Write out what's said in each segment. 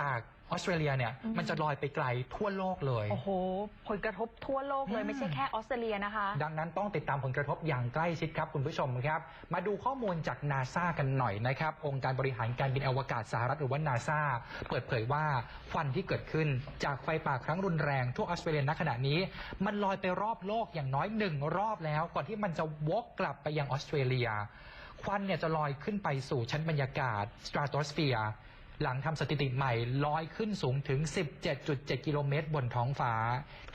จากออสเตรเลียเนี่ยอืม มันจะลอยไปไกลทั่วโลกเลย โอ้โห ผลกระทบทั่วโลกเลอืยมไม่ใช่แค่ออสเตรเลียนะคะ ดังนั้นต้องติดตามผลกระทบอย่างใกล้ชิดครับคุณผู้ชมครับ มาดูข้อมูลจากนาซากันหน่อยนะครับ องค์การบริหารการบินอวกาศสหรัฐหรือว่านาซาเปิดเผยว่าควันที่เกิดขึ้นจากไฟป่าครั้งรุนแรงทั่วออสเตรเลียณขณะนี้ มันลอยไปรอบโลกอย่างน้อยหนึ่งรอบแล้ว ก่อนที่มันจะวกกลับไปยังออสเตรเลีย ควันเนี่ยจะลอยขึ้นไปสู่ชั้นบรรยากาศ stratosphere หลังทำสถิติใหม่ลอยขึ้นสูงถึง 17.7 กิโลเมตรบนท้องฟ้า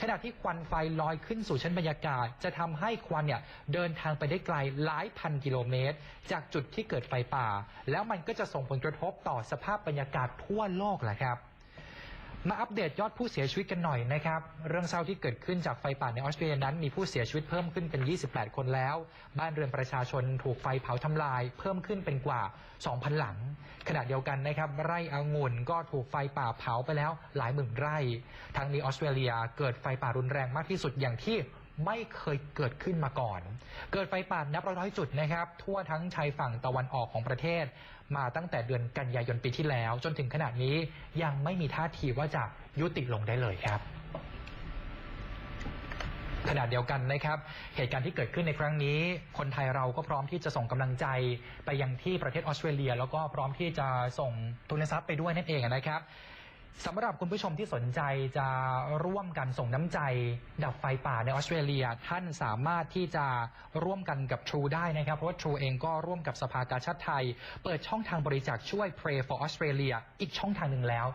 ขณะที่ควันไฟลอยขึ้นสู่ชั้นบรรยากาศ จะทำให้ควันเนี่ยเดินทางไปได้ไกลหลายพันกิโลเมตร จากจุดที่เกิดไฟป่า แล้วมันก็จะส่งผลกระทบต่อสภาพบรรยากาศทั่วโลกแหละครับ มาอัปเดตยอดผู้เสียชีวิตกันหน่อยนะครับ เรื่องเศร้าที่เกิดขึ้นจากไฟป่าในออสเตรเลียนั้น มีผู้เสียชีวิตเพิ่มขึ้นเป็น 28 คนแล้ว บ้านเรือนประชาชนถูกไฟเผาทำลาย เพิ่มขึ้นเป็นกว่า 2,000 หลัง ขณะเดียวกันนะครับ ไร่องุ่นก็ถูกไฟป่าเผาไปแล้วหลายหมื่นไร่ ทั้งนี้ออสเตรเลียเกิดไฟป่ารุนแรงมากที่สุดอย่างที่ ไม่เคยเกิดขึ้นมาก่อน เกิดไฟป่านับร้อยจุดนะครับ ทั่วทั้งชายฝั่งตะวันออกของประเทศ มาตั้งแต่เดือนกันยายนปีที่แล้ว จนถึงขณะนี้ยังไม่มีท่าทีว่าจะยุติลงได้เลยครับขณะเดียวกันนะครับ เหตุการณ์ที่เกิดขึ้นในครั้งนี้ คนไทยเราก็พร้อมที่จะส่งกำลังใจไปยังที่ประเทศออสเตรเลีย แล้วก็พร้อมที่จะส่งทุนทรัพย์ไปด้วยนั่นเองนะครับ สำหรับคุณผู้ชมที่สนใจจะร่วมกันส่งน้ำใจ ดับไฟป่าในออสเตรเลีย ท่านสามารถที่จะร่วมกันกับ True ได้นะครับ เพราะว่า True เองก็ร่วมกับสภากาชาติไทย เปิดช่องทางบริจาคช่วย Pray for Australia อีกช่องทางหนึ่งแล้ว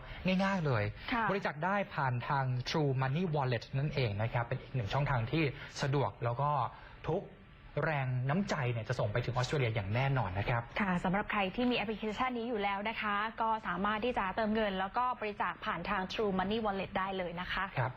ง่ายๆเลยค่ะบริจาคได้ผ่านทาง True Money Wallet นั่นเองนะครับ เป็นอีกหนึ่งช่องทางที่สะดวกแล้วก็ทุก แรงน้ำใจเนี่ยจะส่งไปถึงออสเตรเลียอย่างแน่นอนนะครับ ค่ะสำหรับใครที่มีแอปพลิเคชันนี้อยู่แล้วนะคะ ก็สามารถที่จะเติมเงิน แล้วก็บริจาคผ่านทาง True Money Wallet ได้เลยนะคะ ครับ